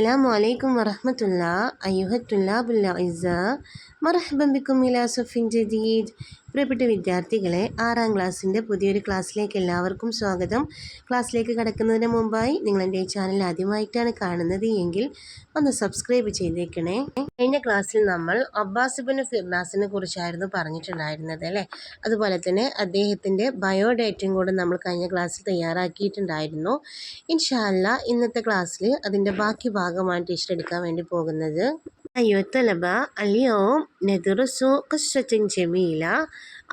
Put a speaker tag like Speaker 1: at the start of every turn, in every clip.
Speaker 1: السلام عليكم ورحمة الله أيها الطلاب الأعزاء مرحبا بكم إلى صف جديد പ്രിയപ്പെട്ട വിദ്യാർത്ഥികളെ ആറാം ക്ലാസ്സിൻ്റെ പുതിയൊരു ക്ലാസ്സിലേക്ക് എല്ലാവർക്കും സ്വാഗതം ക്ലാസ്സിലേക്ക് കടക്കുന്നതിന് മുമ്പായി നിങ്ങൾ എൻ്റെ ചാനൽ ആദ്യമായിട്ടാണ് കാണുന്നത് എങ്കിൽ ഒന്ന് സബ്സ്ക്രൈബ് ചെയ്തേക്കണേ കഴിഞ്ഞ ക്ലാസ്സിൽ നമ്മൾ അബ്ബാസിബിന് ഫിർനാസിനെ കുറിച്ചായിരുന്നു പറഞ്ഞിട്ടുണ്ടായിരുന്നത് അല്ലേ അതുപോലെ തന്നെ അദ്ദേഹത്തിൻ്റെ ബയോഡേറ്റയും കൂടെ നമ്മൾ കഴിഞ്ഞ ക്ലാസ്സിൽ തയ്യാറാക്കിയിട്ടുണ്ടായിരുന്നു ഇൻഷാല്ല ഇന്നത്തെ ക്ലാസ്സിൽ അതിൻ്റെ ബാക്കി ഭാഗമാണ് ടീച്ചർ എടുക്കാൻ വേണ്ടി പോകുന്നത് أيها الطلبة اليوم ندرس قصة جميلة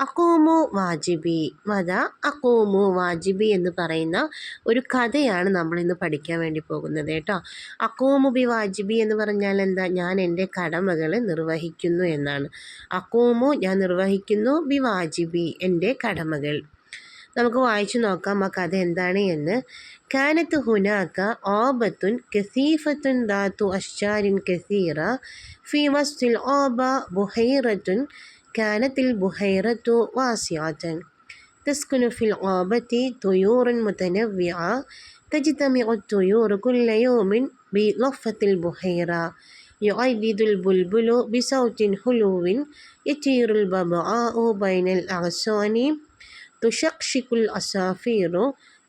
Speaker 1: أقوم വാജിബി ماذا أقوم വാജിബി എന്ന് പറയുന്ന ഒരു കഥയാണ് നമ്മൾ ഇന്ന് പഠിക്കാൻ വേണ്ടി പോകുന്നത് കേട്ടോ അക്കോമു ബി വാജിബി എന്ന് പറഞ്ഞാൽ എന്താ ഞാൻ എൻ്റെ കടമകളെ നിർവഹിക്കുന്നു എന്നാണ് അക്കോമോ ഞാൻ നിർവഹിക്കുന്നു ബി വാജിബി എൻ്റെ കടമകൾ നമുക്ക് വായിച്ചു നോക്കാം ആ കഥ എന്താണ് എന്ന് കാനത്ത് ഹുനാക്ക ഓബത്തുൻ കസീഫത്തുൻ ദാത്തു അഷാരിൻ കസീറ ഫീമസ്തിൽ ഓബ ബുഹൈറത്തുൻ കാനത്തിൽ ബുഹൈറത്തു വാസിയാത്തൻ تسكن في الغابة طيور متنوعة تجتمع الطيور كل يوم بلفة البحيرة يعيد البلبل بصوت حلو يطير الببعاء بين الأغصان تشقشق العصافير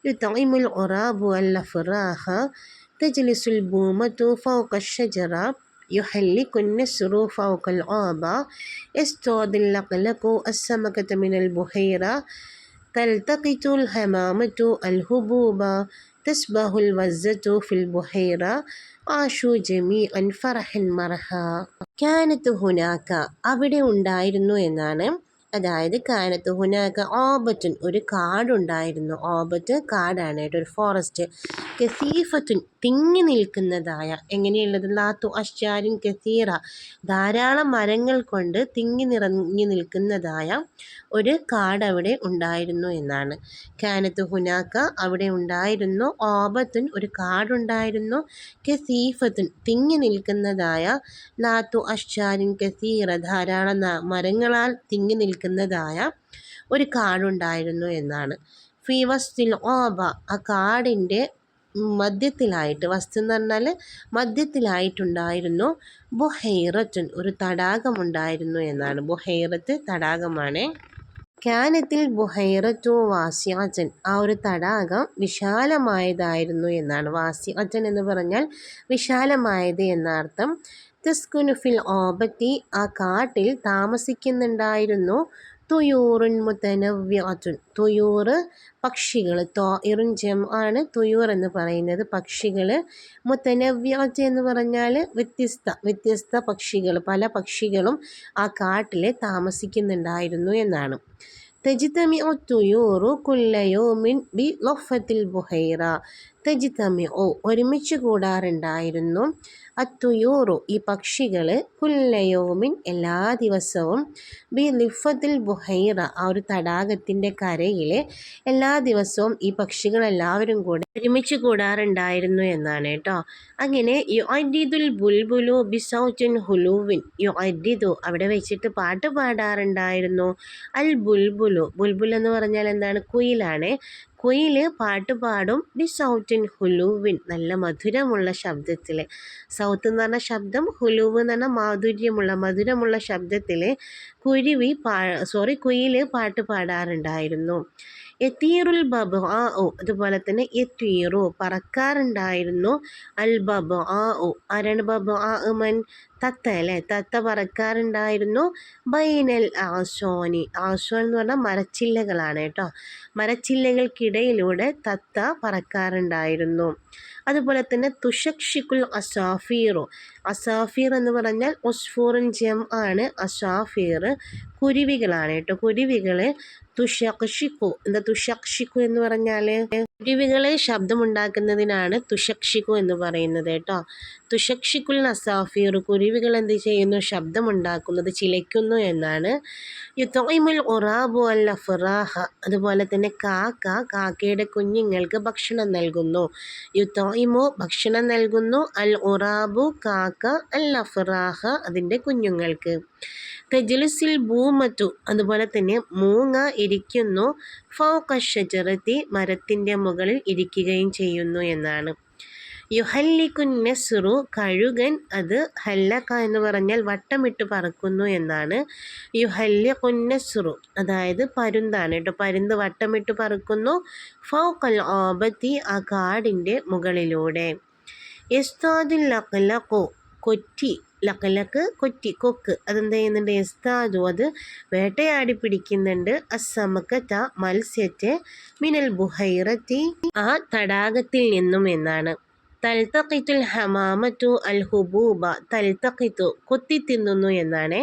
Speaker 1: يطعم الغراب الأفراح تجلس البومة فوق الشجرة يحلق النسر فوق العابة يصطاد اللقلق السمكة من البحيرة تلتقط الهمامة الهبوب تسبح الوزة في البحيرة عاشوا جميعا فرحا مرحا كانت هناك أبدا ونداير نوينانم അതായത് കാനത്ത് ഹുനാക്ക ഓബറ്റുൻ ഒരു കാടുണ്ടായിരുന്നു ഓബറ്റ് കാടാണ് കേട്ടോ ഒരു ഫോറസ്റ്റ് കസീഫത്തുൻ തിങ്ങി നിൽക്കുന്നതായ എങ്ങനെയുള്ളത് ലാത്തു അശ്ചാരിൻ കസീറ ധാരാളം മരങ്ങൾ കൊണ്ട് തിങ്ങി നിറങ്ങി നിൽക്കുന്നതായ ഒരു കാട് അവിടെ ഉണ്ടായിരുന്നു എന്നാണ് കാനത്ത് ഹുനാക്ക അവിടെ ഉണ്ടായിരുന്നു ഓബത്തുൻ ഒരു കാടുണ്ടായിരുന്നു കസീഫത്തുൻ തിങ്ങി നിൽക്കുന്നതായ ലാത്തു അശ്ചാരിൻ കസീറ ധാരാളം മരങ്ങളാൽ തിങ്ങി നിൽക്കുന്നതായ ഒരു കാടുണ്ടായിരുന്നു എന്നാണ് ഫീവസ്റ്റിൽ ഓബ ആ കാടിൻ്റെ മധ്യത്തിലായിട്ട് വസ്തു എന്ന് പറഞ്ഞാൽ മധ്യത്തിലായിട്ടുണ്ടായിരുന്നു ബൊഹൈറത്തുൻ ഒരു തടാകമുണ്ടായിരുന്നു എന്നാണ് ബൊഹൈറത്ത് തടാകമാണ് ക്യാനത്തിൽ ബുഹൈറത്തു വാസ്യാച്ചൻ ആ ഒരു തടാകം വിശാലമായതായിരുന്നു എന്നാണ് വാസ്യാച്ചൻ എന്ന് പറഞ്ഞാൽ വിശാലമായത് എന്നർത്ഥം തിസ്കുനുഫിൽ ഓബറ്റി ആ കാട്ടിൽ താമസിക്കുന്നുണ്ടായിരുന്നു തുയൂറുൻ മുത്തനവ്യാറ്റുൻ തുയൂറ് പക്ഷികൾ ഇറുൻ ജം ആണ് തുയൂർ എന്ന് പറയുന്നത് പക്ഷികൾ മുത്തനവ്യാറ്റ് എന്ന് പറഞ്ഞാൽ വ്യത്യസ്ത വ്യത്യസ്ത പക്ഷികൾ പല പക്ഷികളും ആ കാട്ടിൽ താമസിക്കുന്നുണ്ടായിരുന്നു എന്നാണ് തുയൂറു കുല്ലയോ മിൻ ബി ലൊഫത്തിൽ ബുഹൈറ തജിതമിഒ ഒരുമിച്ച് കൂടാറുണ്ടായിരുന്നു അത്തുയൂറു ഈ പക്ഷികൾ കുല്ലയോമിൻ എല്ലാ ദിവസവും ബി ലിഫത്തിൽ ബുഹൈറ ആ ഒരു തടാകത്തിൻ്റെ കരയിൽ എല്ലാ ദിവസവും ഈ പക്ഷികളെല്ലാവരും കൂടെ ഒരുമിച്ച് കൂടാറുണ്ടായിരുന്നു എന്നാണ് കേട്ടോ അങ്ങനെ യു അഡിദുൽ ബുൽബുലു ബി സൗറ്റിൻ ഹുലുവിൻ യു അഡിദു അവിടെ വെച്ചിട്ട് പാട്ട് പാടാറുണ്ടായിരുന്നു അൽ ബുൽബുലു ബുൽബുൽ എന്ന് പറഞ്ഞാൽ എന്താണ് കുയിലാണ് കുയിൽ പാട്ട് പാടും ബി ഇൻ ഹുലൂവിൻ നല്ല മധുരമുള്ള ശബ്ദത്തിൽ സൗത്ത് എന്ന് പറഞ്ഞ ശബ്ദം ഹുലൂവ് എന്ന് പറഞ്ഞാൽ മാധുര്യമുള്ള മധുരമുള്ള ശബ്ദത്തിൽ കുഴിവി പാ സോറി കുയിൽ പാട്ട് പാടാറുണ്ടായിരുന്നു എത്തീറുൽ ബബ് ആ ഒ അതുപോലെ തന്നെ എത്തീറു പറക്കാറുണ്ടായിരുന്നു അൽ ബബ് ആ ഒ ആരാണ് ബബ് ആ ഉമൻ തത്ത അല്ലേ തത്ത പറക്കാറുണ്ടായിരുന്നു ബൈനൽ ആശോനി ആശോൻ എന്ന് പറഞ്ഞാൽ മരച്ചില്ലകളാണ് കേട്ടോ മരച്ചില്ലകൾക്കിടയിലൂടെ തത്ത പറക്കാറുണ്ടായിരുന്നു അതുപോലെ തന്നെ തുഷക്ഷിക്കുൽ അസാഫീറു അസാഫീർ എന്ന് പറഞ്ഞാൽ ഒസ്ഫൂറിൻ ജം ആണ് അസാഫീർ കുരുവികളാണ് കേട്ടോ കുരുവികൾ തുഷക്ഷിക്കു എന്താ തുഷക്ഷിക്കു എന്ന് പറഞ്ഞാൽ കുരുവികളെ ശബ്ദമുണ്ടാക്കുന്നതിനാണ് തുഷക്ഷിക്കു എന്ന് പറയുന്നത് കേട്ടോ തുഷക്ഷിക്കുൽ നസാഫിയർ കുരുവികൾ എന്ത് ചെയ്യുന്നു ശബ്ദമുണ്ടാക്കുന്നത് ചിലയ്ക്കുന്നു എന്നാണ് യുത്തോയിമുൽ ഒറാബു അല്ല ഫുറാഹ അതുപോലെ തന്നെ കാക്ക കാക്കയുടെ കുഞ്ഞുങ്ങൾക്ക് ഭക്ഷണം നൽകുന്നു യുത്തോയിമു ഭക്ഷണം നൽകുന്നു അൽ ഒറാബു കാക്ക അല്ല ഫുറാഹ അതിൻ്റെ കുഞ്ഞുങ്ങൾക്ക് കജുലുസിൽ ഭൂമറ്റു അതുപോലെ തന്നെ മൂങ്ങ ഇരിക്കുന്നു ഫൗക്കഷജറത്തി മരത്തിൻ്റെ മുകളിൽ ഇരിക്കുകയും ചെയ്യുന്നു എന്നാണ് യുഹല്ലിക്കുൻ നെസ്റു കഴുകൻ അത് ഹല്ലക്ക എന്ന് പറഞ്ഞാൽ വട്ടമിട്ട് പറക്കുന്നു എന്നാണ് യുഹല്ലിക്കുൻ നെസ്റു അതായത് പരുന്താണ് കേട്ടോ പരുന്ത് വട്ടമിട്ട് പറക്കുന്നു ഫൗക്കൽ ഓബത്തി ആ കാടിൻ്റെ മുകളിലൂടെ എസ്താദുൽ അഖ്ലഖു കൊറ്റി ലക്കലക്ക് കൊറ്റി കൊക്ക് അതെന്ത് ചെയ്യുന്നുണ്ട് യസ്താജു അത് വേട്ടയാടി പിടിക്കുന്നുണ്ട് അസമക്കത്ത മത്സ്യത്തെ മിനൽ ബുഹൈറത്തി ആ തടാകത്തിൽ നിന്നും എന്നാണ് തൽത്തക്കിത്തുൽ ഹമാമത്തു അൽ ഹുബൂബ തൽത്തക്കിത്തു തിന്നുന്നു എന്നാണ്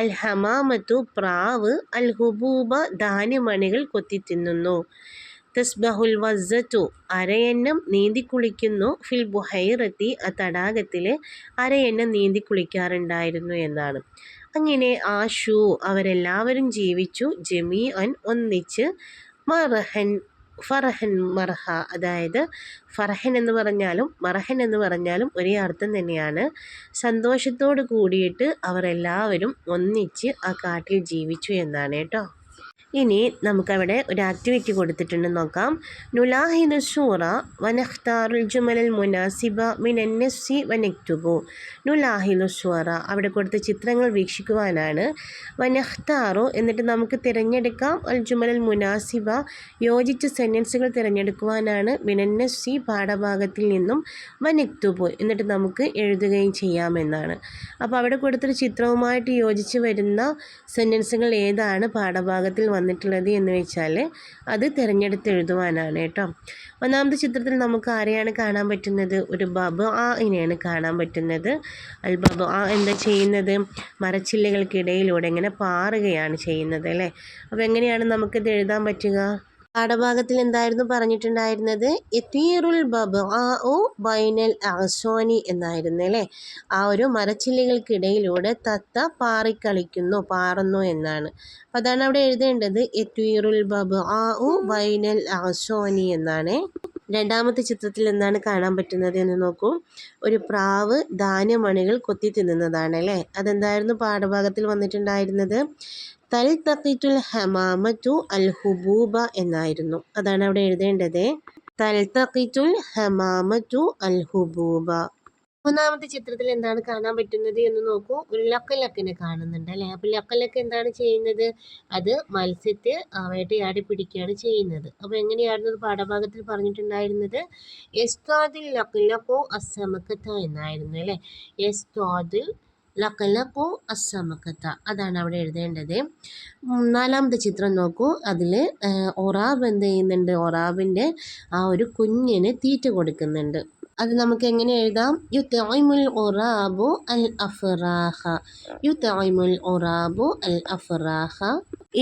Speaker 1: അൽ ഹമാമത്തു പ്രാവ് അൽ ഹുബൂബ ധാന്യമണികൾ തിന്നുന്നു തസ്ബഹുൽ വസ്സത്തു അരയെണ്ണം കുളിക്കുന്നു ഫിൽ ബുഹൈറത്തി ആ തടാകത്തിൽ അരയെണ്ണം കുളിക്കാറുണ്ടായിരുന്നു എന്നാണ് അങ്ങനെ ആഷു അവരെല്ലാവരും ജീവിച്ചു ജമീ അൻ ഒന്നിച്ച് മറഹൻ ഫറഹൻ മർഹ അതായത് ഫർഹൻ എന്ന് പറഞ്ഞാലും മർഹൻ എന്ന് പറഞ്ഞാലും ഒരേ അർത്ഥം തന്നെയാണ് സന്തോഷത്തോട് കൂടിയിട്ട് അവരെല്ലാവരും ഒന്നിച്ച് ആ കാട്ടിൽ ജീവിച്ചു എന്നാണ് കേട്ടോ ഇനി നമുക്കവിടെ ഒരു ആക്ടിവിറ്റി കൊടുത്തിട്ടുണ്ട് നോക്കാം നുലാഹിദ് സൂറ വനഖ്താറുൽ ജുമലൽ മുനാസിബ സി വനക്തുബു നുലാഹിദ് സൂറ അവിടെ കൊടുത്ത ചിത്രങ്ങൾ വീക്ഷിക്കുവാനാണ് വനഖ്താറു എന്നിട്ട് നമുക്ക് തിരഞ്ഞെടുക്കാം അൽ ജുമലൽ മുനാസിബ യോജിച്ച സെൻറ്റൻസുകൾ തിരഞ്ഞെടുക്കുവാനാണ് സി പാഠഭാഗത്തിൽ നിന്നും വനക്തുബു എന്നിട്ട് നമുക്ക് എഴുതുകയും ചെയ്യാമെന്നാണ് അപ്പോൾ അവിടെ കൊടുത്തൊരു ചിത്രവുമായിട്ട് യോജിച്ച് വരുന്ന സെൻറ്റൻസുകൾ ഏതാണ് പാഠഭാഗത്തിൽ വന്നിട്ടുള്ളത് എന്ന് വെച്ചാൽ അത് തിരഞ്ഞെടുത്ത് എഴുതുവാനാണ് കേട്ടോ ഒന്നാമത്തെ ചിത്രത്തിൽ നമുക്ക് ആരെയാണ് കാണാൻ പറ്റുന്നത് ഒരു ബബു ആ ഇനെയാണ് കാണാൻ പറ്റുന്നത് അൽ ബബു ആ എന്താ ചെയ്യുന്നത് മരച്ചില്ലകൾക്കിടയിലൂടെ ഇങ്ങനെ പാറുകയാണ് ചെയ്യുന്നത് അല്ലേ അപ്പോൾ എങ്ങനെയാണ് നമുക്കിത് എഴുതാൻ പറ്റുക പാഠഭാഗത്തിൽ എന്തായിരുന്നു പറഞ്ഞിട്ടുണ്ടായിരുന്നത് എത്തീറുൽ ബബ ആ ബൈനൽ ആസോനി എന്നായിരുന്നു അല്ലേ ആ ഒരു മരച്ചില്ലകൾക്കിടയിലൂടെ തത്ത പാറിക്കളിക്കുന്നു പാറുന്നു എന്നാണ് അപ്പം അതാണ് അവിടെ എഴുതേണ്ടത് എത്തീറുൽ ബബ ആ ബൈനൽ ആസോനി എന്നാണ് രണ്ടാമത്തെ ചിത്രത്തിൽ എന്താണ് കാണാൻ പറ്റുന്നത് എന്ന് നോക്കൂ ഒരു പ്രാവ് ധാന്യമണികൾ കൊത്തി തിന്നുന്നതാണ് അല്ലേ അതെന്തായിരുന്നു പാഠഭാഗത്തിൽ വന്നിട്ടുണ്ടായിരുന്നത് തൽ തക്കിറ്റുൽ അൽ ഹുബൂബ എന്നായിരുന്നു അതാണ് അവിടെ എഴുതേണ്ടത് തൽ തക്കിറ്റുൽ ഹമാമറ്റു അൽ ഹുബൂബ മൂന്നാമത്തെ ചിത്രത്തിൽ എന്താണ് കാണാൻ പറ്റുന്നത് എന്ന് നോക്കൂ ഒരു ലക്കലക്കിനെ കാണുന്നുണ്ട് അല്ലേ അപ്പോൾ ലക്കലക്ക് എന്താണ് ചെയ്യുന്നത് അത് മത്സ്യത്തെ വേട്ടയാടി പിടിക്കുകയാണ് ചെയ്യുന്നത് അപ്പോൾ എങ്ങനെയായിരുന്നു ഒരു പാഠഭാഗത്തിൽ പറഞ്ഞിട്ടുണ്ടായിരുന്നത് എസ്താദിൽ ലക്കലക്കോ അസമക്കത്ത എന്നായിരുന്നു അല്ലേ എസ്താദിൽ ലക്കല കോ അസമക്കത്ത അതാണ് അവിടെ എഴുതേണ്ടത് നാലാമത്തെ ചിത്രം നോക്കൂ അതിൽ ഒറാവ് എന്ത് ചെയ്യുന്നുണ്ട് ഒറാവിൻ്റെ ആ ഒരു കുഞ്ഞിന് തീറ്റ കൊടുക്കുന്നുണ്ട് അത് നമുക്ക് എങ്ങനെ എഴുതാം യു തൈമുൽ ഒറാബു അൽ അഫറാഹ യു തൈമുൽ ഒറാബു അൽ അഫറാഹ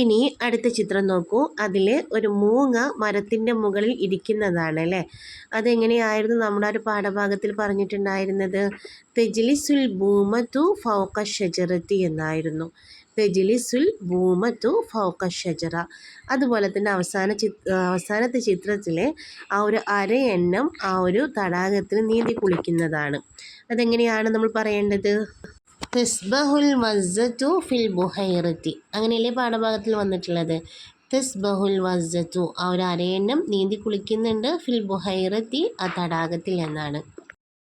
Speaker 1: ഇനി അടുത്ത ചിത്രം നോക്കൂ അതിൽ ഒരു മൂങ്ങ മരത്തിൻ്റെ മുകളിൽ ഇരിക്കുന്നതാണ് അല്ലേ അതെങ്ങനെയായിരുന്നു നമ്മുടെ ഒരു പാഠഭാഗത്തിൽ പറഞ്ഞിട്ടുണ്ടായിരുന്നത് തെജ്ലിസുൽ ഭൂമതു ഫൗക്ക ഷജറത്തി എന്നായിരുന്നു തെജിലിസുൽ ഭൂമത്തു ഫൗക്ക ഷജറ അതുപോലെ തന്നെ അവസാന അവസാനത്തെ ചിത്രത്തിലെ ആ ഒരു അര എണ്ണം ആ ഒരു തടാകത്തിന് നീന്തി കുളിക്കുന്നതാണ് അതെങ്ങനെയാണ് നമ്മൾ പറയേണ്ടത് തെസ്ബഹുൽ വസ്സത്തു ഫിൽ ബുഹൈറത്തി അങ്ങനെയല്ലേ പാഠഭാഗത്തിൽ വന്നിട്ടുള്ളത് തെസ്ബഹുൽ വസ്സത്തു ആ ഒരു അരയണ്ണം നീന്തി കുളിക്കുന്നുണ്ട് ഫിൽ ബുഹൈറത്തി ആ തടാകത്തിൽ എന്നാണ്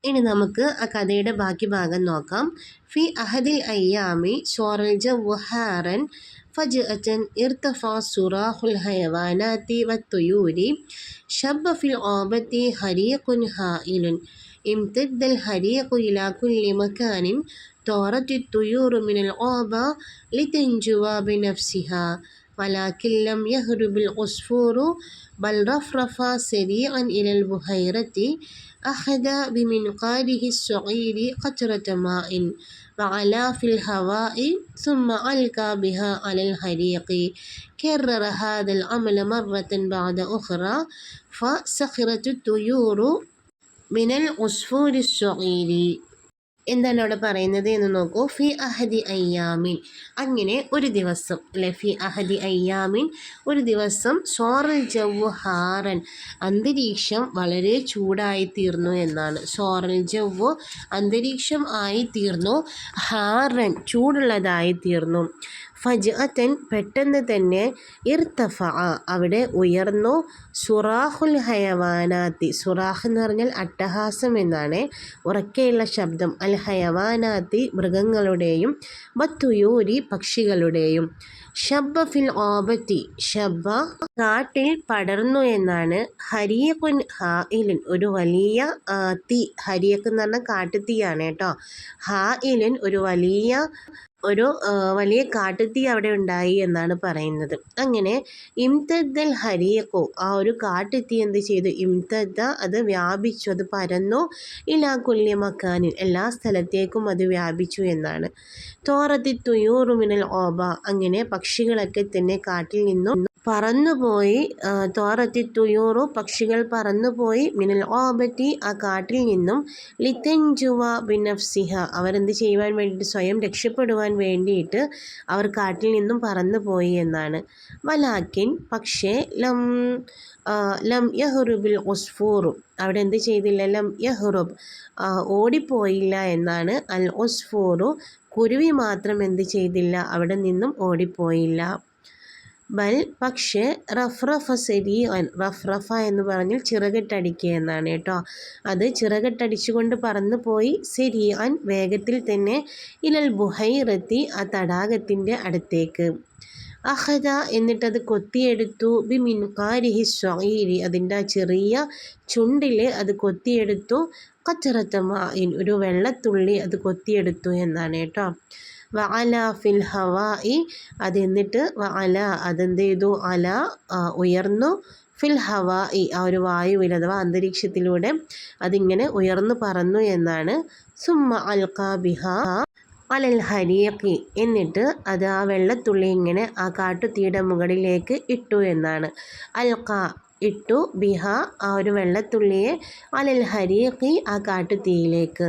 Speaker 1: ഇനി നമുക്ക് ആ കഥയുടെ ബാക്കി ഭാഗം നോക്കാം ഫി അഹദിൽ അയ്യാമി സോറൽജ വുഹാറൻ ഫജ് അച്ചൻ ഇർത്തഫ സുറാഹുൽ ഹയവാനാത്തി വത്തുയൂരി ഷബ്ബ ഫിൽ ഓബത്തി ഹരിയക്കുൻ ഹായിലുൻ امتد الحريق إلى كل مكان طارت الطيور من الغابة لتنجو بنفسها ولكن لم يهرب العصفور بل رفرف سريعا إلى البحيرة أخذ بمنقاره الصغير قطرة ماء وعلا في الهواء ثم ألقى بها على الحريق كرر هذا العمل مرة بعد أخرى فسخرت الطيور من العصفور الصغير എന്താണ് അവിടെ പറയുന്നത് എന്ന് നോക്കൂ ഫി അഹദി അയ്യാമിൻ അങ്ങനെ ഒരു ദിവസം അല്ലെ ഫി അഹദി അയ്യാമിൻ ഒരു ദിവസം സോറൽ ജവ്ഹാറൻ അന്തരീക്ഷം വളരെ ചൂടായി തീർന്നു എന്നാണ് സോറൽ ജവ്വ് അന്തരീക്ഷം ആയി തീർന്നു ഹാറൻ ചൂടുള്ളതായി തീർന്നു ഫജ്അത്തൻ പെട്ടെന്ന് തന്നെ ഇർത്തഫ അവിടെ ഉയർന്നു സുറാഹുൽ ഹയവാനാത്തി സുറാഹ് എന്ന് പറഞ്ഞാൽ അട്ടഹാസം എന്നാണ് ഉറക്കെയുള്ള ശബ്ദം അൽ ഹയവാനാത്തി മൃഗങ്ങളുടെയും ബത്തുയൂരി പക്ഷികളുടെയും ഷബ്ബ ഫിൽ ഓബത്തി ഷബ്ബ കാട്ടിൽ പടർന്നു എന്നാണ് ഹരിയക്കുൻ ഹായിലിൻ ഒരു വലിയ തീ ഹരിയക്കെന്ന് പറഞ്ഞാൽ കാട്ടുതീയാണ് കേട്ടോ ഹായിലിൻ ഒരു വലിയ ഒരു വലിയ കാട്ടുതീ അവിടെ ഉണ്ടായി എന്നാണ് പറയുന്നത് അങ്ങനെ ഇംതദ്ദൽ ഹരിയക്കോ ആ ഒരു കാട്ടുതീ എന്ത് ചെയ്തു ഇംതദ്ദ അത് വ്യാപിച്ചു അത് പരന്നു ഇലാ കുല്യമക്കാനിൽ എല്ലാ സ്ഥലത്തേക്കും അത് വ്യാപിച്ചു എന്നാണ് തോറത്തി തുയൂറുമിനൽ ഓബ അങ്ങനെ പക്ഷികളൊക്കെ തന്നെ കാട്ടിൽ നിന്നും പറന്നുപോയി തോറത്തി തുയൂറു പക്ഷികൾ പറന്നുപോയി മിനൽ ഓബറ്റി ആ കാട്ടിൽ നിന്നും ലിത്തൻ ബിനഫ് സിഹ അവരെന്ത് ചെയ്യുവാൻ വേണ്ടിയിട്ട് സ്വയം രക്ഷപ്പെടുവാൻ വേണ്ടിയിട്ട് അവർ കാട്ടിൽ നിന്നും പറന്നുപോയി എന്നാണ് വലാക്കിൻ പക്ഷേ ലം ലം യഹുറുബിൽ ഒസ്ഫൂറു അവിടെ എന്ത് ചെയ്തില്ല ലം യഹുറുബ് ഓടിപ്പോയില്ല എന്നാണ് അൽ ഒസ്ഫൂറു കുരുവി മാത്രം എന്ത് ചെയ്തില്ല അവിടെ നിന്നും ഓടിപ്പോയില്ല ബൽ പക്ഷേ റഫ്റഫ സരീഅൻ റഫ്റഫ എന്ന് പറഞ്ഞാൽ ചിറകിട്ടടിക്കുക എന്നാണ് കേട്ടോ അത് ചിറകിട്ടടിച്ചുകൊണ്ട് പറന്നു പോയി സെരി സരീഅൻ വേഗത്തിൽ തന്നെ ഇലൽ ബുഹൈറത്തി ആ തടാകത്തിൻ്റെ അടുത്തേക്ക് അഹദ എന്നിട്ടത് കൊത്തിയെടുത്തു ബി മിൻകാരിഹി സ്വൈരി അതിൻ്റെ ആ ചെറിയ ചുണ്ടിൽ അത് കൊത്തിയെടുത്തു കച്ചറത്തമായിൻ ഒരു വെള്ളത്തുള്ളി അത് കൊത്തിയെടുത്തു എന്നാണ് കേട്ടോ വഅല ഫിൽ ഹവായി അതെന്നിട്ട് വഅല അതെന്ത് ചെയ്തു അല ഉയർന്നു ഫിൽ ഹവായി ആ ഒരു വായുവിൽ അഥവാ അന്തരീക്ഷത്തിലൂടെ അതിങ്ങനെ ഉയർന്നു പറന്നു എന്നാണ് സുമ അൽക്കാ ബിഹ അലൽ ഹരിയക്കി എന്നിട്ട് അത് ആ വെള്ളത്തുള്ളി ഇങ്ങനെ ആ കാട്ടുതീയുടെ മുകളിലേക്ക് ഇട്ടു എന്നാണ് അൽക്ക ഇട്ടു ബിഹ ആ ഒരു വെള്ളത്തുള്ളിയെ അലൽ ഹരീഖി ആ കാട്ടുതീയിലേക്ക്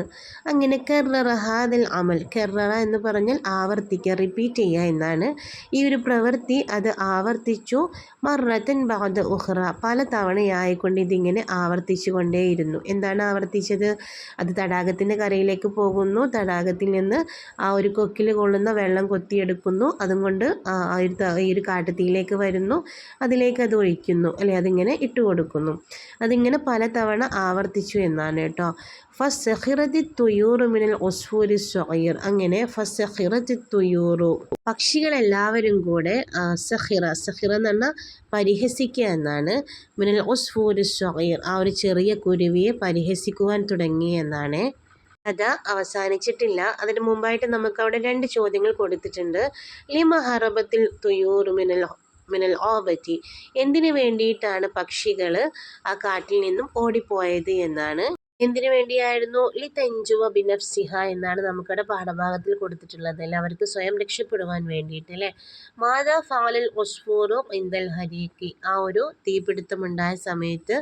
Speaker 1: അങ്ങനെ കെററ അമൽ കെററ എന്ന് പറഞ്ഞാൽ ആവർത്തിക്കുക റിപ്പീറ്റ് ചെയ്യുക എന്നാണ് ഈ ഒരു പ്രവൃത്തി അത് ആവർത്തിച്ചു മറത്തൻ ബാദ് ഉഹ്റ പല തവണയായിക്കൊണ്ട് ഇതിങ്ങനെ ആവർത്തിച്ചു കൊണ്ടേയിരുന്നു എന്താണ് ആവർത്തിച്ചത് അത് തടാകത്തിൻ്റെ കരയിലേക്ക് പോകുന്നു തടാകത്തിൽ നിന്ന് ആ ഒരു കൊക്കിൽ കൊള്ളുന്ന വെള്ളം കൊത്തിയെടുക്കുന്നു അതും കൊണ്ട് ഈ ഒരു കാട്ടുതീയിലേക്ക് വരുന്നു അതിലേക്ക് അത് ഒഴിക്കുന്നു അല്ലെ അതിങ്ങനെ ഇങ്ങനെ ഇട്ട് കൊടുക്കുന്നു അതിങ്ങനെ പലതവണ ആവർത്തിച്ചു എന്നാണ് കേട്ടോ ഫസഹിറതി തുയൂറു മിനൽ ഒസ്ഫൂരി സൊയർ അങ്ങനെ ഫസഹിറതി തുയൂറു പക്ഷികളെല്ലാവരും കൂടെ സഹിറ സഹിറ എന്ന് പറഞ്ഞാൽ പരിഹസിക്കുക എന്നാണ് മിനൽ ഒസ്ഫൂരി സൊയർ ആ ഒരു ചെറിയ കുരുവിയെ പരിഹസിക്കുവാൻ തുടങ്ങി എന്നാണ് കഥ അവസാനിച്ചിട്ടില്ല അതിന് മുമ്പായിട്ട് നമുക്ക് അവിടെ രണ്ട് ചോദ്യങ്ങൾ കൊടുത്തിട്ടുണ്ട് ലിമ ഹറബത്തിൽ മിനൽ മിനൽ ഓബറ്റി എന്തിനു വേണ്ടിയിട്ടാണ് പക്ഷികൾ ആ കാട്ടിൽ നിന്നും ഓടിപ്പോയത് എന്നാണ് എന്തിനു വേണ്ടിയായിരുന്നു ലി തെഞ്ചുവ സിഹ എന്നാണ് നമുക്കിവിടെ പാഠഭാഗത്തിൽ കൊടുത്തിട്ടുള്ളത് അവർക്ക് സ്വയം രക്ഷപ്പെടുവാൻ വേണ്ടിയിട്ട് അല്ലേ മാതാ ഫാലൽ ഒസ്ഫൂറോ ഇന്ദൽ ഹരീക്കി ആ ഒരു തീപിടുത്തമുണ്ടായ സമയത്ത്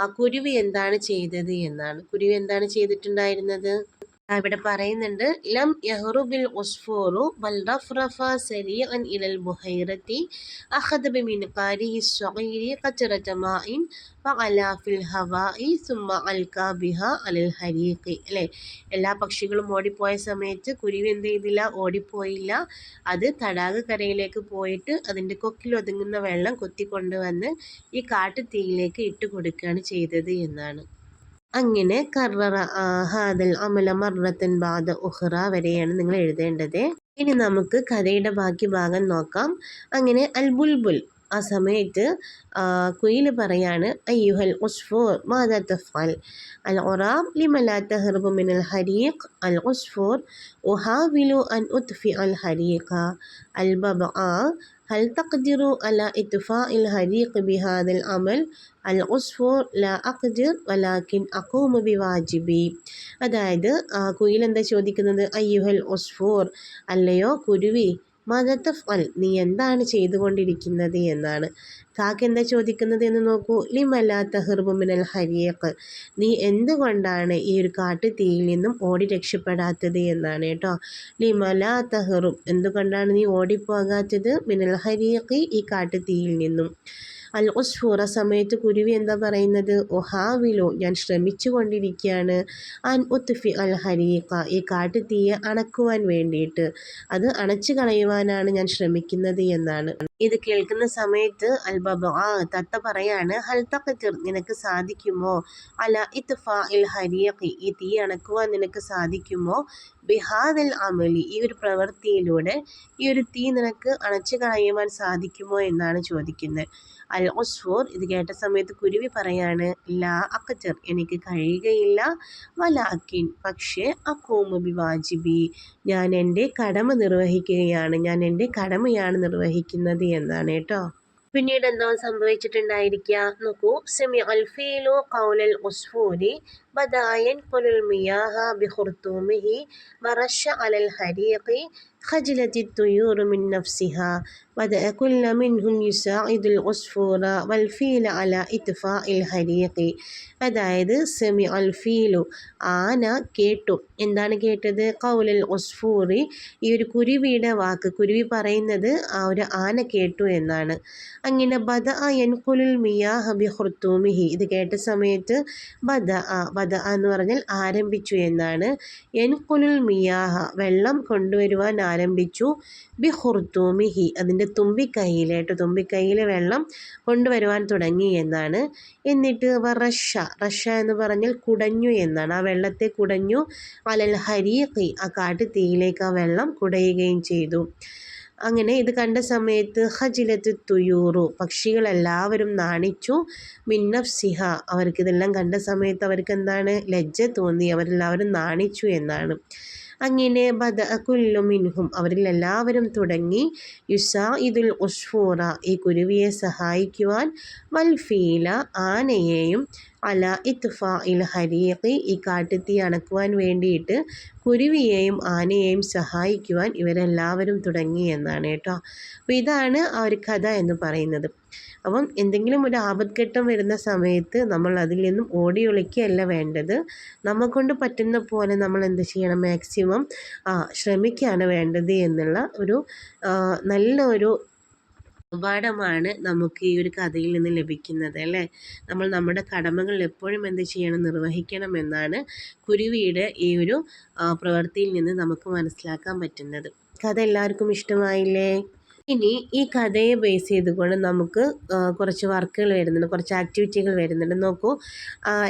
Speaker 1: ആ കുരുവി എന്താണ് ചെയ്തത് എന്നാണ് കുരുവി എന്താണ് ചെയ്തിട്ടുണ്ടായിരുന്നത് ഇവിടെ പറയുന്നുണ്ട് ലം യഹ്റുബിൽ ഉസ്ഫൂറു വൽ റഫ്റഫ സരീഅൻ ഇലൽ ബുഹൈറതി അഖദ ബിമിൻ കാരിഹി സ്വഗീരി ഖത്റത മാഇൻ ഫഅല ഫിൽ ഹവാഇ സുമ്മ അൽക ബിഹ അലൽ ഹരീഖി അല്ലെ എല്ലാ പക്ഷികളും ഓടിപ്പോയ സമയത്ത് കുരുവി എന്ത് ചെയ്തില്ല ഓടിപ്പോയില്ല അത് തടാക കരയിലേക്ക് പോയിട്ട് അതിൻ്റെ കൊക്കിൽ ഒതുങ്ങുന്ന വെള്ളം കൊത്തിക്കൊണ്ടുവന്ന് ഈ കാട്ടുതീയിലേക്ക് ഇട്ട് കൊടുക്കുകയാണ് ചെയ്തത് എന്നാണ് അങ്ങനെ കർറ ഹാദൽ അമല മർറത്തൻ ബാദ ഉഹ്റ വരെയാണ് നിങ്ങൾ എഴുതേണ്ടത് ഇനി നമുക്ക് കഥയുടെ ബാക്കി ഭാഗം നോക്കാം അങ്ങനെ അൽ ബുൽബുൽ ആ സമയത്ത് കുയിൽ പറയാണ് അയ്യുഹൽ ഉസ്ഫൂർ മാതാ തഫാൽ അൽ ഒറാം ലിമലാ തഹർബു മിനൽ ഹരീഖ് അൽ ഉസ്ഫൂർ ഉഹാവിലു അൻ ഉത്ഫി അൽ ഹരീഖ അൽ ബബ هل تقدر على إطفاء الهريق بهذا العمل؟ العصفور لا أقدر ولكن أقوم بواجبي. هذا هذا كويلاند شو ديكنا أيها العصفور. الله يا മദത്ത് ഫൽ നീ എന്താണ് ചെയ്തുകൊണ്ടിരിക്കുന്നത് എന്നാണ് എന്താ ചോദിക്കുന്നത് എന്ന് നോക്കൂ ലിമല തഹിർബുമിനൽ ഹരിയക്ക് നീ എന്തുകൊണ്ടാണ് ഈ ഒരു കാട്ടുതീയിൽ നിന്നും ഓടി രക്ഷപ്പെടാത്തത് എന്നാണ് കേട്ടോ ലിമല തഹിറും എന്തുകൊണ്ടാണ് നീ ഓടിപ്പോകാത്തത് മിനൽ ഹരിയക്ക് ഈ കാട്ടുതീയിൽ നിന്നും അൽ ഉസ്ഫൂറ സമയത്ത് കുരുവി എന്താ പറയുന്നത് ഒഹാവിലോ ഞാൻ ശ്രമിച്ചു കൊണ്ടിരിക്കുകയാണ് അൻ ഉത്ഫി അൽ ഹരീഖ ഈ തീയെ അണക്കുവാൻ വേണ്ടിയിട്ട് അത് അണച്ചു കളയുവാനാണ് ഞാൻ ശ്രമിക്കുന്നത് എന്നാണ് ഇത് കേൾക്കുന്ന സമയത്ത് അൽബാബ ആ തത്ത പറയാണ് ഹൽ തക്കത്തിർ നിനക്ക് സാധിക്കുമോ അല ഇത്ഫ ഇൽ ഹരിയഖി ഈ തീ അണക്കുവാൻ നിനക്ക് സാധിക്കുമോ ബിഹാദൽ അമലി ഈ ഒരു പ്രവൃത്തിയിലൂടെ ഈ ഒരു തീ നിനക്ക് അണച്ചു കളയുവാൻ സാധിക്കുമോ എന്നാണ് ചോദിക്കുന്നത് അൽ ഒസ്ഫോർ ഇത് കേട്ട സമയത്ത് കുരുവി പറയാണ് ലാ അക്കച്ചർ എനിക്ക് കഴിയുകയില്ല വലാക്കിൻ പക്ഷേ ബി വാജിബി ഞാൻ എൻ്റെ കടമ നിർവഹിക്കുകയാണ് ഞാൻ എൻ്റെ കടമയാണ് നിർവഹിക്കുന്നത് എന്നാണ് കേട്ടോ പിന്നീട് എന്തോ സംഭവിച്ചിട്ടുണ്ടായിരിക്കുക നോക്കൂ സെമി അൽഫീലു കൗലൽ ഉസ്ഫൂരി بدا ينقل المياه بخرطومه ورش على الحريق خجلت الطيور من نفسها بدأ كل منهم يساعد العصفور والفيل على إطفاء الحريق അതായത് സെമി അൽ ഫീലു ആന കേട്ടു എന്താണ് കേട്ടത് കൗലൽ ഒസ്ഫൂറി ഈ ഒരു കുരുവിയുടെ വാക്ക് കുരുവി പറയുന്നത് ആ ഒരു ആന കേട്ടു എന്നാണ് അങ്ങനെ ബദ അയൻകുലുൽ മിയാ ഹബി ഹുർത്തൂമിഹി ഇത് കേട്ട സമയത്ത് ബദ അത് എന്ന് പറഞ്ഞാൽ ആരംഭിച്ചു എന്നാണ് എൻകുലുൽ മിയാഹ വെള്ളം കൊണ്ടുവരുവാൻ ആരംഭിച്ചു ബി ഹുർത്തൂമിഹി അതിൻ്റെ തുമ്പിക്കൈയിലേട്ട് തുമ്പിക്കൈയിൽ വെള്ളം കൊണ്ടുവരുവാൻ തുടങ്ങി എന്നാണ് എന്നിട്ട് റഷ റഷ എന്ന് പറഞ്ഞാൽ കുടഞ്ഞു എന്നാണ് ആ വെള്ളത്തെ കുടഞ്ഞു അലൽ ഹരീഖി ആ തീയിലേക്ക് ആ വെള്ളം കുടയുകയും ചെയ്തു അങ്ങനെ ഇത് കണ്ട സമയത്ത് ഹജിലത്ത് തുയൂറു പക്ഷികളെല്ലാവരും നാണിച്ചു അവർക്ക് അവർക്കിതെല്ലാം കണ്ട സമയത്ത് അവർക്ക് എന്താണ് ലജ്ജ തോന്നി അവരെല്ലാവരും നാണിച്ചു എന്നാണ് അങ്ങനെ ബദ കുല്ലു മിൻഹും അവരിൽ എല്ലാവരും തുടങ്ങി യുസാ ഇദുൽ ഉസ്ഫൂറ ഈ കുരുവിയെ സഹായിക്കുവാൻ വൽഫീല ആനയെയും അല ഇത്ഫ ഇൽ ഹരീഖി ഈ കാട്ടുതീ അണക്കുവാൻ വേണ്ടിയിട്ട് കുരുവിയെയും ആനയെയും സഹായിക്കുവാൻ ഇവരെല്ലാവരും തുടങ്ങി എന്നാണ് കേട്ടോ അപ്പോൾ ഇതാണ് ആ ഒരു കഥ എന്ന് പറയുന്നത് അപ്പം എന്തെങ്കിലും ഒരു ആപത്ഘട്ടം വരുന്ന സമയത്ത് നമ്മൾ അതിൽ നിന്നും ഓടി ഒളിക്കുകയല്ല വേണ്ടത് നമ്മക്കൊണ്ട് പറ്റുന്ന പോലെ നമ്മൾ എന്ത് ചെയ്യണം മാക്സിമം ശ്രമിക്കുകയാണ് വേണ്ടത് എന്നുള്ള ഒരു നല്ല ഒരു വടമാണ് നമുക്ക് ഈ ഒരു കഥയിൽ നിന്ന് ലഭിക്കുന്നത് അല്ലേ നമ്മൾ നമ്മുടെ കടമകൾ എപ്പോഴും എന്ത് ചെയ്യണം നിർവഹിക്കണം എന്നാണ് കുരുവിയുടെ ഈ ഒരു പ്രവൃത്തിയിൽ നിന്ന് നമുക്ക് മനസ്സിലാക്കാൻ പറ്റുന്നത് കഥ എല്ലാവർക്കും ഇഷ്ടമായില്ലേ ഇനി ഈ കഥയെ ബേസ് ചെയ്തുകൊണ്ട് നമുക്ക് കുറച്ച് വർക്കുകൾ വരുന്നുണ്ട് കുറച്ച് ആക്ടിവിറ്റികൾ വരുന്നുണ്ട് നോക്കൂ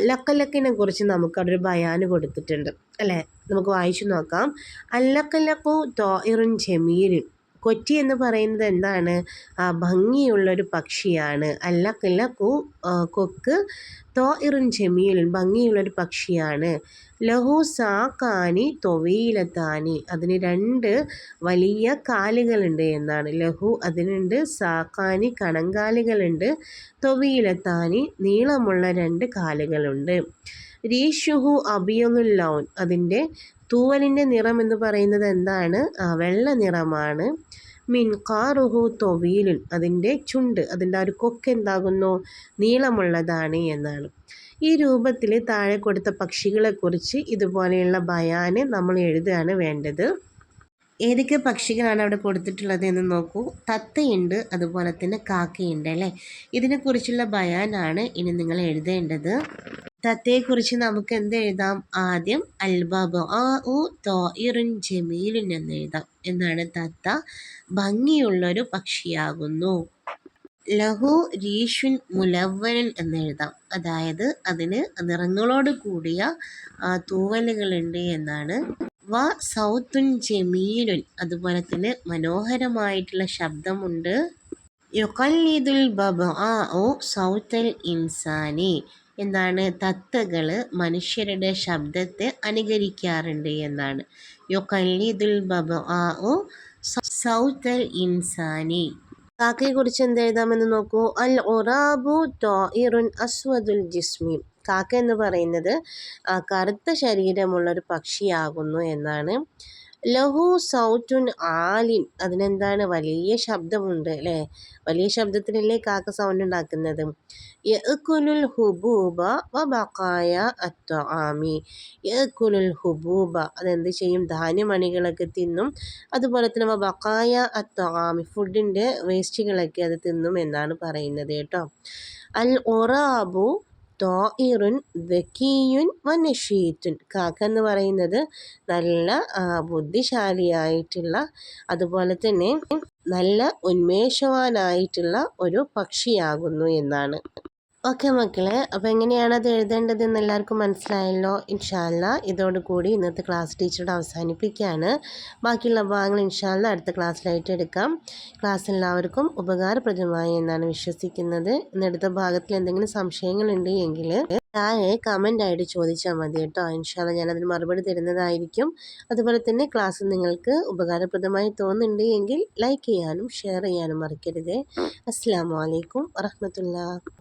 Speaker 1: ലക്കലക്കിനെ കുറിച്ച് നമുക്ക് അവിടെ ഒരു ബയാന് കൊടുത്തിട്ടുണ്ട് അല്ലേ നമുക്ക് വായിച്ചു നോക്കാം അല്ലക്കല്ലക്കോ തോയിറും ചെമീരും കൊറ്റി എന്ന് പറയുന്നത് എന്താണ് ഭംഗിയുള്ളൊരു പക്ഷിയാണ് അല്ല കില്ല കു കൊക്ക് തോ ഇറുൻ ചെമിയിൽ ഭംഗിയുള്ളൊരു പക്ഷിയാണ് ലഹു സാക്കാനി തൊവയിലത്താനി അതിന് രണ്ട് വലിയ കാലുകളുണ്ട് എന്നാണ് ലഹു അതിനുണ്ട് സാക്കാനി കണങ്കാലുകളുണ്ട് തൊവയിലത്താനി നീളമുള്ള രണ്ട് കാലുകളുണ്ട് റീഷുഹു ലൗൻ അതിൻ്റെ തൂവലിൻ്റെ നിറം എന്ന് പറയുന്നത് എന്താണ് വെള്ള നിറമാണ് മിൻ കാറുഹു തൊവീലുൻ അതിൻ്റെ ചുണ്ട് അതിൻ്റെ ആ ഒരു കൊക്ക് എന്താകുന്നു നീളമുള്ളതാണ് എന്നാണ് ഈ രൂപത്തിൽ താഴെ കൊടുത്ത പക്ഷികളെക്കുറിച്ച് ഇതുപോലെയുള്ള ബയാന് നമ്മൾ എഴുതുകയാണ് വേണ്ടത് ഏതൊക്കെ പക്ഷികളാണ് അവിടെ കൊടുത്തിട്ടുള്ളത് എന്ന് നോക്കൂ തത്തയുണ്ട് അതുപോലെ തന്നെ കാക്കയുണ്ട് അല്ലേ ഇതിനെക്കുറിച്ചുള്ള ബയാനാണ് ഇനി നിങ്ങൾ എഴുതേണ്ടത് തത്തെക്കുറിച്ച് നമുക്ക് എഴുതാം ആദ്യം അൽബാബ് ആ ഇറുൻ ജമീലിൻ എന്ന് എഴുതാം എന്നാണ് തത്ത ഭംഗിയുള്ളൊരു പക്ഷിയാകുന്നു ലഹു രീഷുൻ മുലവ്വനൻ എന്നെഴുതാം അതായത് അതിന് നിറങ്ങളോട് കൂടിയ തൂവലുകളുണ്ട് എന്നാണ് വ സൗത്തുൻ ജമീലുൻ അതുപോലെ തന്നെ മനോഹരമായിട്ടുള്ള ശബ്ദമുണ്ട് യുക്കല്ലീദുൽ ബബ ആ ഓ സൗത്തൽ ഇൻസാനി എന്താണ് തത്തകൾ മനുഷ്യരുടെ ശബ്ദത്തെ അനുകരിക്കാറുണ്ട് എന്നാണ് യൊക്കല്ലിദുൽ ബബ ആ ഒ സൗത്തൽ ഇൻസാനി എന്ത് എഴുതാമെന്ന് നോക്കൂ അൽ ഒറാബു ടോയിറുൻ അസ്വദുൽ ജിസ്മി കാക്ക എന്ന് പറയുന്നത് കറുത്ത ശരീരമുള്ള ഒരു പക്ഷിയാകുന്നു എന്നാണ് ലഹു സൗറ്റുൻ ആലിൻ അതിനെന്താണ് വലിയ ശബ്ദമുണ്ട് അല്ലേ വലിയ ശബ്ദത്തിനല്ലേ കാക്ക സൗണ്ട് ഉണ്ടാക്കുന്നത് യക്കുലുൽ ഹുബൂബ വ ബക്കായ അത്ത ആമി യക്കുലുൽ ഹുബൂബ അതെന്ത് ചെയ്യും ധാന്യമണികളൊക്കെ തിന്നും അതുപോലെ തന്നെ വ ബക്കായ അത്ത ആമി ഫുഡിൻ്റെ വേസ്റ്റുകളൊക്കെ അത് തിന്നും എന്നാണ് പറയുന്നത് കേട്ടോ അൽ ഒറാബു തോയിറുൻ വക്കീയുൻ വനഷീത്തുൻ കാക്ക എന്ന് പറയുന്നത് നല്ല ബുദ്ധിശാലിയായിട്ടുള്ള അതുപോലെ തന്നെ നല്ല ഉന്മേഷവാനായിട്ടുള്ള ഒരു പക്ഷിയാകുന്നു എന്നാണ് ഓക്കെ മക്കളെ അപ്പോൾ എങ്ങനെയാണ് അത് എന്ന് എല്ലാവർക്കും മനസ്സിലായല്ലോ ഇൻഷാല്ല ഇതോടുകൂടി ഇന്നത്തെ ക്ലാസ് ടീച്ചറോട് അവസാനിപ്പിക്കുകയാണ് ബാക്കിയുള്ള ഭാഗങ്ങൾ ഇൻഷാല്ല അടുത്ത ക്ലാസ്സിലായിട്ട് എടുക്കാം ക്ലാസ് എല്ലാവർക്കും ഉപകാരപ്രദമായി എന്നാണ് വിശ്വസിക്കുന്നത് ഇന്നെടുത്ത ഭാഗത്തിൽ എന്തെങ്കിലും സംശയങ്ങൾ എങ്കിൽ താഴെ കമൻ്റ് ആയിട്ട് ചോദിച്ചാൽ മതി കേട്ടോ ഇൻഷാല്ല ഞാനതിന് മറുപടി തരുന്നതായിരിക്കും അതുപോലെ തന്നെ ക്ലാസ് നിങ്ങൾക്ക് ഉപകാരപ്രദമായി തോന്നുന്നുണ്ട് എങ്കിൽ ലൈക്ക് ചെയ്യാനും ഷെയർ ചെയ്യാനും മറക്കരുത് അസ്സാം വലൈക്കും വറഹമത്തല്ല